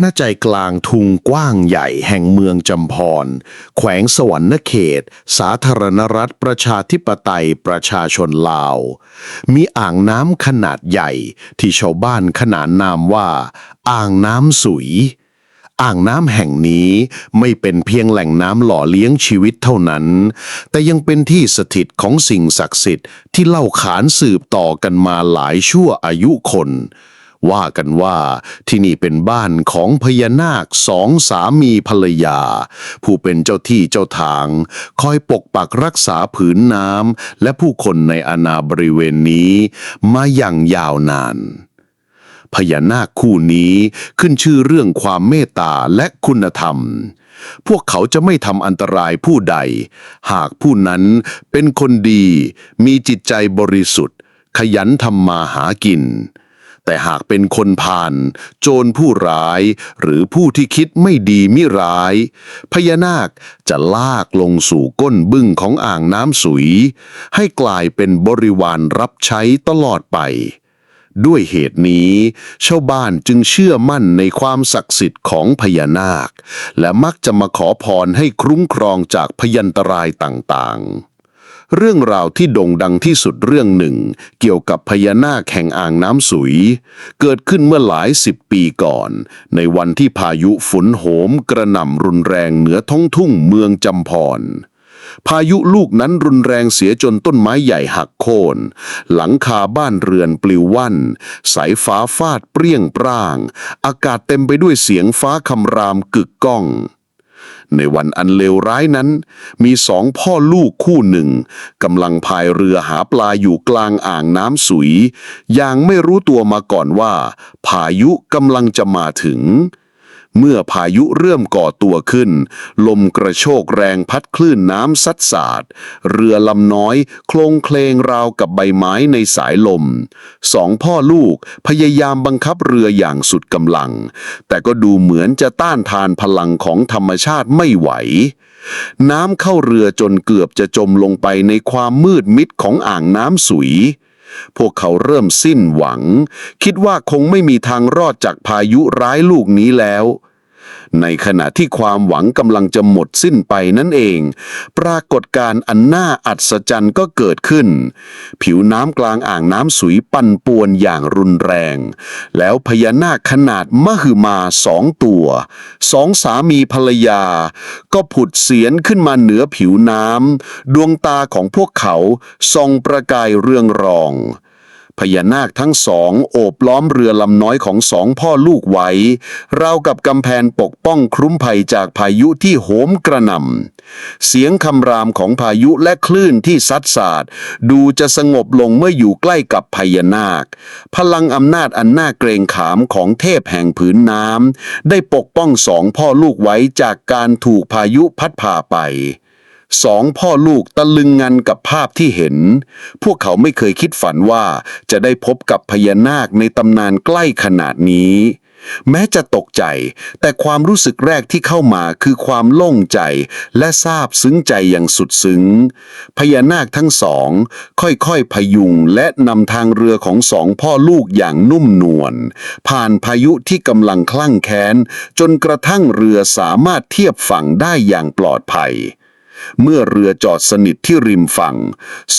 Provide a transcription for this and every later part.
หน้าใจกลางทุงกว้างใหญ่แห่งเมืองจำพร แขวงสวรรณเขต สาธารณรัฐประชาธิปไตยประชาชนลาว มีอ่างน้ำขนาดใหญ่ที่ชาวบ้านขนานนามว่า อ่างน้ำสุย อ่างน้ำแห่งนี้ไม่เป็นเพียงแหล่งน้ำหล่อเลี้ยงชีวิตเท่านั้น แต่ยังเป็นที่สถิตของสิ่งศักดิ์สิทธิ์ที่เล่าขานสืบต่อกันมาหลายชั่วอายุคน ว่ากันว่าที่นี่เป็นบ้านของพญานาคสองสามีภรรยา ผู้เป็นเจ้าที่เจ้าทาง คอยปกปักรักษาผืนน้ำและผู้คนในอาณาบริเวณนี้ มาอย่างยาวนานพญานาคคู่นี้ขึ้นชื่อเรื่องความเมตตาและคุณธรรม พวกเขาจะไม่ทำอันตรายผู้ใด หากผู้นั้นเป็นคนดี มีจิตใจบริสุทธิ์ ขยันทำมาหากิน แต่หากเป็นคนพาลโจรผู้ร้าย หรือผู้ที่คิดไม่ดีมิร้าย พญานาคจะลากลงสู่ก้นบึ้งของอ่างน้ำสุย ให้กลายเป็นบริวารรับใช้ตลอดไป ด้วยเหตุนี้ชาวบ้านจึงเชื่อมั่นในความศักดิ์สิทธิ์ของพญานาค และมักจะมาขอพรให้คุ้มครองจากพยันตรายต่างๆ เรื่องราวที่โด่งดังที่สุดเรื่องหนึ่ง เกี่ยวกับพญานาคแห่งอ่างน้ำสุย เกิดขึ้นเมื่อหลายสิบปีก่อน ในวันที่พายุฝนโหมกระหน่ำรุนแรงเหนือท้องทุ่งเมืองจำพรพายุลูกนั้นรุนแรงเสียจนต้นไม้ใหญ่หักโค่น หลังคาบ้านเรือนปลิวว่อนสายฟ้าฟาดเปรี้ยงปร้าง อากาศเต็มไปด้วยเสียงฟ้าคำรามกึกก้อง ในวันอันเลวร้ายนั้น มีสองพ่อลูกคู่หนึ่งกำลังพายเรือหาปลาอยู่กลางอ่างน้ำสุยอย่างไม่รู้ตัวมาก่อนว่า พายุกำลังจะมาถึง เมื่อพายุเริ่มก่อตัวขึ้น ลมกระโชกแรงพัดคลื่นน้ำซัดสาด เรือลำน้อย โคลงเคลงราวกับใบไม้ในสายลม สองพ่อลูกพยายามบังคับเรืออย่างสุดกำลัง แต่ก็ดูเหมือนจะต้านทานพลังของธรรมชาติไม่ไหว น้ำเข้าเรือจนเกือบจะจมลงไปในความมืดมิดของอ่างน้ำสุย พวกเขาเริ่มสิ้นหวัง คิดว่าคงไม่มีทางรอดจากพายุร้ายลูกนี้แล้ว ในขณะที่ความหวังกำลังจะหมดสิ้นไปนั่นเอง ปรากฏการณ์อันน่าอัศจรรย์ก็เกิดขึ้น ผิวน้ำกลางอ่างน้ำสุยปั่นป่วนอย่างรุนแรง แล้วพญานาคขนาดมหึมาสองตัว สองสามีภรรยา ก็ผุดเสียนขึ้นมาเหนือผิวน้ำดวงตาของพวกเขาส่องประกายเรืองรอง พญานาคทั้งสองโอบล้อมเรือลำน้อยของสองพ่อลูกไว้ราวกับกำแพงปกป้องคลุ้มภัยจากพายุที่โหมกระหน่ำเสียงคำรามของพายุและคลื่นที่ซัดสาดดูจะสงบลงเมื่ออยู่ใกล้กับพญานาค พลังอำนาจอันน่าเกรงขามของเทพแห่งผืนน้ำได้ปกป้องสองพ่อลูกไว้จากการถูกพายุพัดพาไป สองพ่อลูกตะลึงงันกับภาพที่เห็น พวกเขาไม่เคยคิดฝันว่าจะได้พบกับพญานาคในตำนานใกล้ขนาดนี้ แม้จะตกใจ แต่ความรู้สึกแรกที่เข้ามาคือความโล่งใจและซาบซึ้งใจอย่างสุดซึ้ง พญานาคทั้งสอง ค่อยๆพยุงและนำทางเรือของสองพ่อลูกอย่างนุ่มนวลผ่านพายุที่กำลังคลั่งแค้น จนกระทั่งเรือสามารถเทียบฝั่งได้อย่างปลอดภัย เมื่อเรือจอดสนิทที่ริมฝั่ง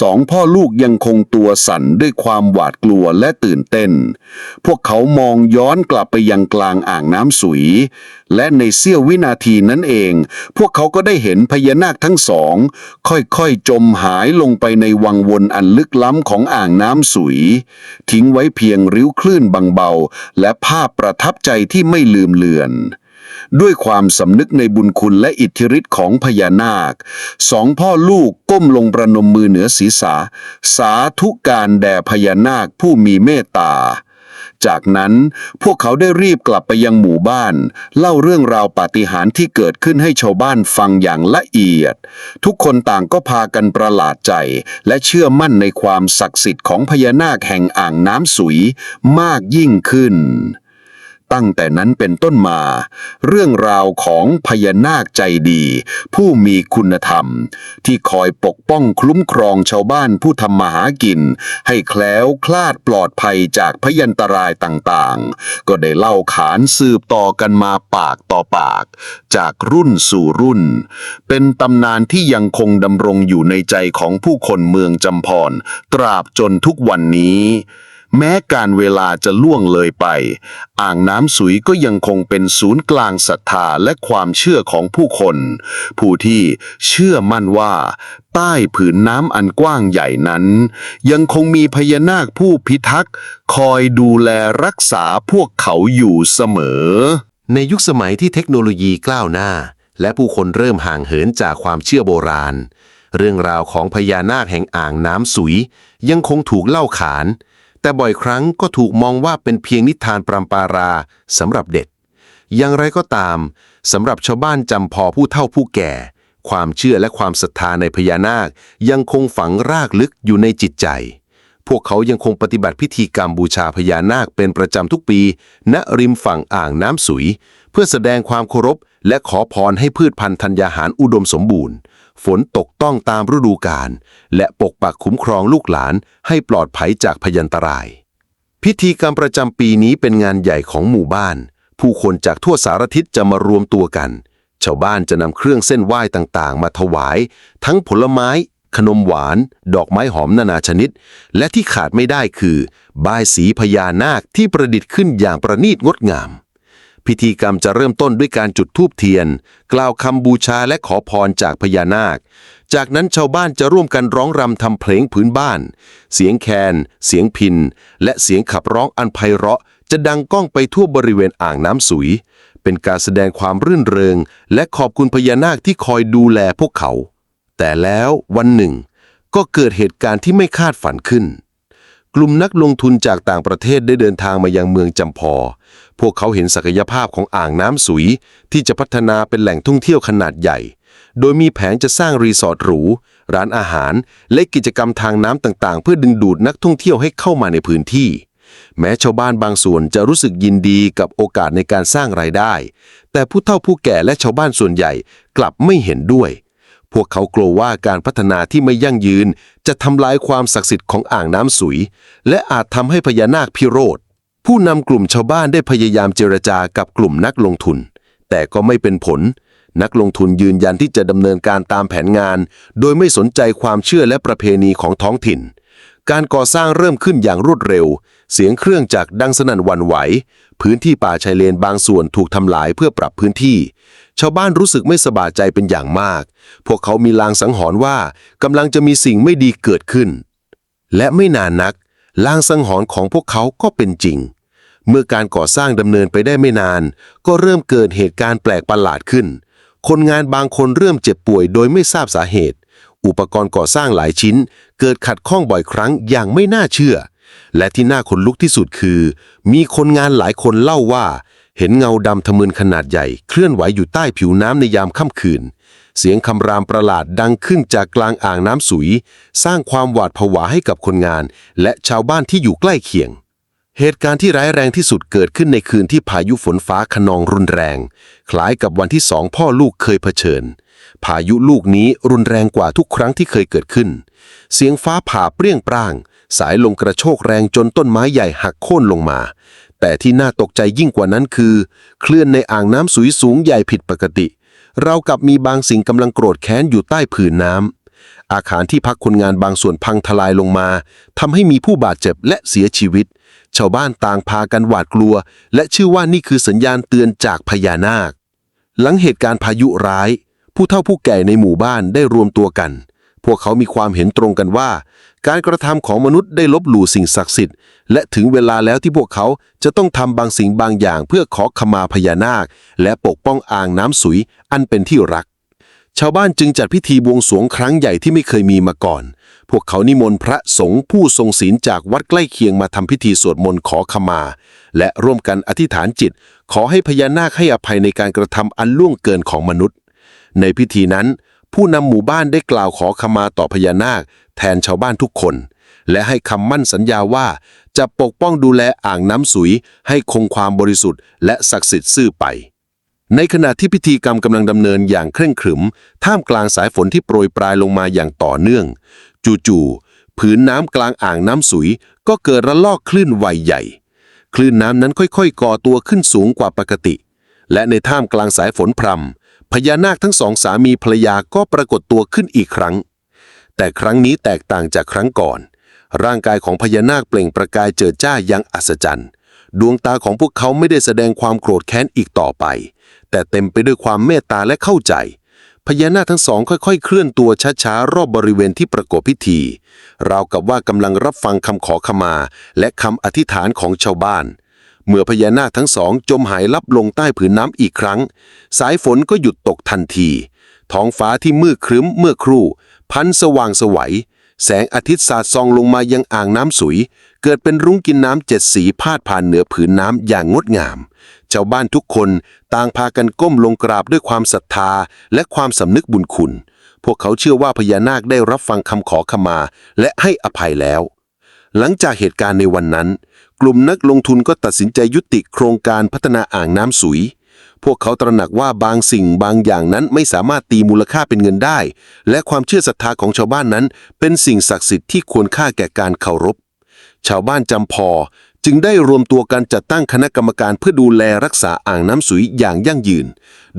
สองพ่อลูกยังคงตัวสั่นด้วยความหวาดกลัวและตื่นเต้น พวกเขามองย้อนกลับไปยังกลางอ่างน้ำสุย และในเสี้ยววินาทีนั้นเอง พวกเขาก็ได้เห็นพญานาคทั้งสอง ค่อยๆจมหายลงไปในวังวนอันลึกล้ำของอ่างน้ำสุย ทิ้งไว้เพียงริ้วคลื่นบางเบาและภาพประทับใจที่ไม่ลืมเลือน ด้วยความสำนึกในบุญคุณและอิทธิฤทธิ์ของพญานาค สองพ่อลูกก้มลงประนมมือเหนือศีรษะ สาธุการแด่พญานาคผู้มีเมตตาจากนั้นพวกเขาได้รีบกลับไปยังหมู่บ้าน เล่าเรื่องราวปาฏิหาริย์ที่เกิดขึ้นให้ชาวบ้านฟังอย่างละเอียด ทุกคนต่างก็พากันประหลาดใจ และเชื่อมั่นในความศักดิ์สิทธิ์ของพญานาคแห่งอ่างน้ำสุยมากยิ่งขึ้น ตั้งแต่นั้นเป็นต้นมา เรื่องราวของพญานาคใจดี ผู้มีคุณธรรม ที่คอยปกป้องคลุ้มครองชาวบ้านผู้ทำมาหากิน ให้แคล้วคลาดปลอดภัยจากพยันตรายต่างๆ ก็ได้เล่าขานสืบต่อกันมาปากต่อปาก จากรุ่นสู่รุ่น เป็นตำนานที่ยังคงดำรงอยู่ในใจของผู้คนเมืองจำพรตราบจนทุกวันนี้ แม้การเวลาจะล่วงเลยไป อ่างน้ำสุยก็ยังคงเป็นศูนย์กลางศรัทธาและความเชื่อของผู้คน ผู้ที่เชื่อมั่นว่า ใต้ผืนน้ำอันกว้างใหญ่นั้น ยังคงมีพญานาคผู้พิทักษ์ คอยดูแลรักษาพวกเขาอยู่เสมอ ในยุคสมัยที่เทคโนโลยีก้าวหน้า และผู้คนเริ่มห่างเหินจากความเชื่อโบราณ เรื่องราวของพญานาคแห่งอ่างน้ำสุย ยังคงถูกเล่าขาน แต่บ่อยครั้งก็ถูกมองว่าเป็นเพียงนิทานปรำปาราสำหรับเด็ก อย่างไรก็ตามสำหรับชาวบ้านจำพอผู้เฒ่าผู้แก่ ความเชื่อและความศรัทธาในพญานาค ยังคงฝังรากลึกอยู่ในจิตใจ พวกเขายังคงปฏิบัติพิธีกรรมบูชาพญานาคเป็นประจำทุกปี ณริมฝั่งอ่างน้ำสุย เพื่อแสดงความเคารพและขอพรให้พืชพันธุ์ธัญญาหารอุดมสมบูรณ์ ฝนตกต้องตามฤดูกาลและปกปักคุ้มครองลูกหลานให้ปลอดภัยจากพยันตราย พิธีกรรมประจำปีนี้เป็นงานใหญ่ของหมู่บ้าน ผู้คนจากทั่วสารทิศจะมารวมตัวกัน ชาวบ้านจะนำเครื่องเส้นไหว้ต่างๆ มาถวาย ทั้งผลไม้ ขนมหวาน ดอกไม้หอมนานาชนิด และที่ขาดไม่ได้คือ บายสีพญานาคที่ประดิษฐ์ขึ้นอย่างประณีตงดงาม พิธีกรรมจะเริ่มต้นด้วยการจุดธูปเทียน กล่าวคำบูชาและขอพรจากพญานาค จากนั้นชาวบ้านจะร่วมกันร้องรำทำเพลงพื้นบ้าน เสียงแคน เสียงพิน และเสียงขับร้องอันไพเราะ จะดังก้องไปทั่วบริเวณอ่างน้ำสุย เป็นการแสดงความรื่นเริง และขอบคุณพญานาคที่คอยดูแลพวกเขา แต่แล้ววันหนึ่ง ก็เกิดเหตุการณ์ที่ไม่คาดฝันขึ้น กลุ่มนักลงทุนจากต่างประเทศได้เดินทางมายังเมืองจำพอ พวกเขาเห็นศักยภาพของอ่างน้ำสุย ที่จะพัฒนาเป็นแหล่งท่องเที่ยวขนาดใหญ่ โดยมีแผนจะสร้างรีสอร์ทหรู ร้านอาหาร และกิจกรรมทางน้ำต่างๆ เพื่อดึงดูดนักท่องเที่ยวให้เข้ามาในพื้นที่ แม้ชาวบ้านบางส่วนจะรู้สึกยินดีกับโอกาสในการสร้างรายได้ แต่ผู้เฒ่าผู้แก่และชาวบ้านส่วนใหญ่กลับไม่เห็นด้วย พวกเขากลัวว่าการพัฒนาที่ไม่ยั่งยืน จะทำลายความศักดิ์สิทธิ์ของอ่างน้ำสุย และอาจทำให้พญานาคพิโรธ ผู้นำกลุ่มชาวบ้านได้พยายามเจรจากับกลุ่มนักลงทุน แต่ก็ไม่เป็นผล นักลงทุนยืนยันที่จะดำเนินการตามแผนงาน โดยไม่สนใจความเชื่อและประเพณีของท้องถิ่น การก่อสร้างเริ่มขึ้นอย่างรวดเร็ว เสียงเครื่องจักรดังสนั่นหวั่นไหว พื้นที่ป่าชายเลนบางส่วนถูกทำลายเพื่อปรับพื้นที่ ชาวบ้านรู้สึกไม่สบายใจเป็นอย่างมาก พวกเขามีลางสังหรณ์ว่ากำลังจะมีสิ่งไม่ดีเกิดขึ้น และไม่นานนัก ลางสังหรณ์ของพวกเขาก็เป็นจริง เมื่อการก่อสร้างดำเนินไปได้ไม่นาน ก็เริ่มเกิดเหตุการณ์แปลกประหลาดขึ้น คนงานบางคนเริ่มเจ็บป่วยโดยไม่ทราบสาเหตุ อุปกรณ์ก่อสร้างหลายชิ้น เกิดขัดข้องบ่อยครั้งอย่างไม่น่าเชื่อ และที่น่าขนลุกที่สุดคือ มีคนงานหลายคนเล่าว่า เห็นเงาดำทะมึนขนาดใหญ่เคลื่อนไหวอยู่ใต้ผิวน้ำในยามค่ำคืน เสียงคำรามประหลาดดังขึ้นจากกลางอ่างน้ำสุย สร้างความหวาดผวาให้กับคนงาน และชาวบ้านที่อยู่ใกล้เคียง เหตุการณ์ที่ร้ายแรงที่สุดเกิดขึ้นในคืนที่พายุฝนฟ้าขนองรุนแรง คล้ายกับวันที่สองพ่อลูกเคยเผชิญ พายุลูกนี้รุนแรงกว่าทุกครั้งที่เคยเกิดขึ้น เสียงฟ้าผ่าเปรี้ยงปร้าง สายลมกระโชกแรงจนต้นไม้ใหญ่หักโค่นลงมา แต่ที่น่าตกใจยิ่งกว่านั้นคือ เคลื่อนในอ่างน้ำสุยสูงใหญ่ผิดปกติ เรากับมีบางสิ่งกำลังโกรธแค้นอยู่ใต้ผืนน้ำอาคารที่พักคนงานบางส่วนพังทลายลงมาทำให้มีผู้บาดเจ็บและเสียชีวิต ชาวบ้านต่างพากันหวาดกลัว และเชื่อว่านี่คือสัญญาณเตือนจากพญานาค หลังเหตุการณ์พายุร้าย ผู้เฒ่าผู้แก่ในหมู่บ้านได้รวมตัวกันพวกเขามีความเห็นตรงกันว่า การกระทำของมนุษย์ได้ลบหลู่สิ่งศักดิ์สิทธิ์ และถึงเวลาแล้วที่พวกเขาจะต้องทำบางสิ่งบางอย่างเพื่อขอขมาพญานาค และปกป้องอ่างน้ำสุยอันเป็นที่รัก ชาวบ้านจึงจัดพิธีบวงสรวงครั้งใหญ่ที่ไม่เคยมีมาก่อน พวกเขานิมนต์พระสงฆ์ผู้ทรงศีลจากวัดใกล้เคียงมาทำพิธีสวดมนต์ขอขมา และร่วมกันอธิษฐานจิต ขอให้พญานาคให้อภัยในการกระทำอันล่วงเกินของมนุษย์ ในพิธีนั้น ผู้นำหมู่บ้านได้กล่าวขอขมาต่อพญานาค แทนชาวบ้านทุกคน และให้คำมั่นสัญญาว่า จะปกป้องดูแลอ่างน้ำสุย ให้คงความบริสุทธิ์และศักดิ์สิทธิ์ซื่อไป ในขณะที่พิธีกรรมกำลังดำเนินอย่างเคร่งขรึม ท่ามกลางสายฝนที่โปรยปลายลงมาอย่างต่อเนื่อง จู่ๆผืนน้ำกลางอ่างน้ำสุย ก็เกิดระลอกคลื่นไวใหญ่ คลื่นน้ำนั้นค่อยๆ ก่อตัวขึ้นสูงกว่าปกติ และในท่ามกลางสายฝนพรำพญานาคทั้งสองสามีภรรยาก็ปรากฏตัวขึ้นอีกครั้ง แต่ครั้งนี้แตกต่างจากครั้งก่อน ร่างกายของพญานาคเปล่งประกายเจิดจ้าอย่างอัศจรรย์ ดวงตาของพวกเขาไม่ได้แสดงความโกรธแค้นอีกต่อไป แต่เต็มไปด้วยความเมตตาและเข้าใจพญานาคทั้งสองค่อยๆ เคลื่อนตัวช้าๆ รอบบริเวณที่ประกอบพิธี ราวกับว่ากำลังรับฟังคำขอขมา และคำอธิษฐานของชาวบ้าน เมื่อพญานาคทั้งสองจมหายลับลงใต้ผืนน้ำอีกครั้ง สายฝนก็หยุดตกทันที ท้องฟ้าที่มืดครึ้มเมื่อครู่ พันสว่างสวัย แสงอาทิตย์สาดส่องลงมายังอ่างน้ำสุย เกิดเป็นรุ้งกินน้ำเจ็ดสีพาดผ่านเหนือผืนน้ำอย่างงดงาม ชาวบ้านทุกคนต่างพากันก้มลงกราบด้วยความศรัทธาและความสำนึกบุญคุณ พวกเขาเชื่อว่าพญานาคได้รับฟังคำขอขมา และให้อภัยแล้ว หลังจากเหตุการณ์ในวันนั้น กลุ่มนักลงทุนก็ตัดสินใจยุติโครงการพัฒนาอ่างน้ำสุย พวกเขาตระหนักว่าบางสิ่งบางอย่างนั้นไม่สามารถตีมูลค่าเป็นเงินได้ และความเชื่อศรัทธาของชาวบ้านนั้น เป็นสิ่งศักดิ์สิทธิ์ที่ควรค่าแก่การเคารพ ชาวบ้านจำพอจึงได้รวมตัวกันจัดตั้งคณะกรรมการเพื่อดูแลรักษาอ่างน้ำสุยอย่างยั่งยืน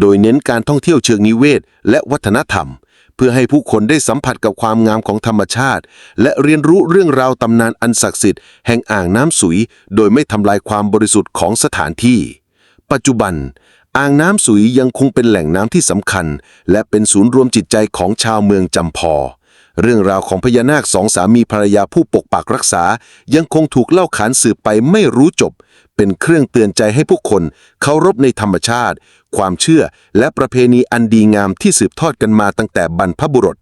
โดยเน้นการท่องเที่ยวเชิงนิเวศ และวัฒนธรรม เพื่อให้ผู้คนได้สัมผัสกับความงามของธรรมชาติ และเรียนรู้เรื่องราวตำนานอันศักดิ์สิทธิ์แห่งอ่างน้ำสุย โดยไม่ทำลายความบริสุทธิ์ของสถานที่ ปัจจุบัน อ่างน้ำสุยยังคงเป็นแหล่งน้ำที่สำคัญ และเป็นศูนย์รวมจิตใจของชาวเมืองจำพอ เรื่องราวของพญานาคสองสามีภรรยาผู้ปกปักรักษา ยังคงถูกเล่าขานสืบไปไม่รู้จบ เป็นเครื่องเตือนใจให้ผู้คนเคารพในธรรมชาติ ความเชื่อและประเพณีอันดีงามที่สืบทอดกันมาตั้งแต่บรรพบุรุษ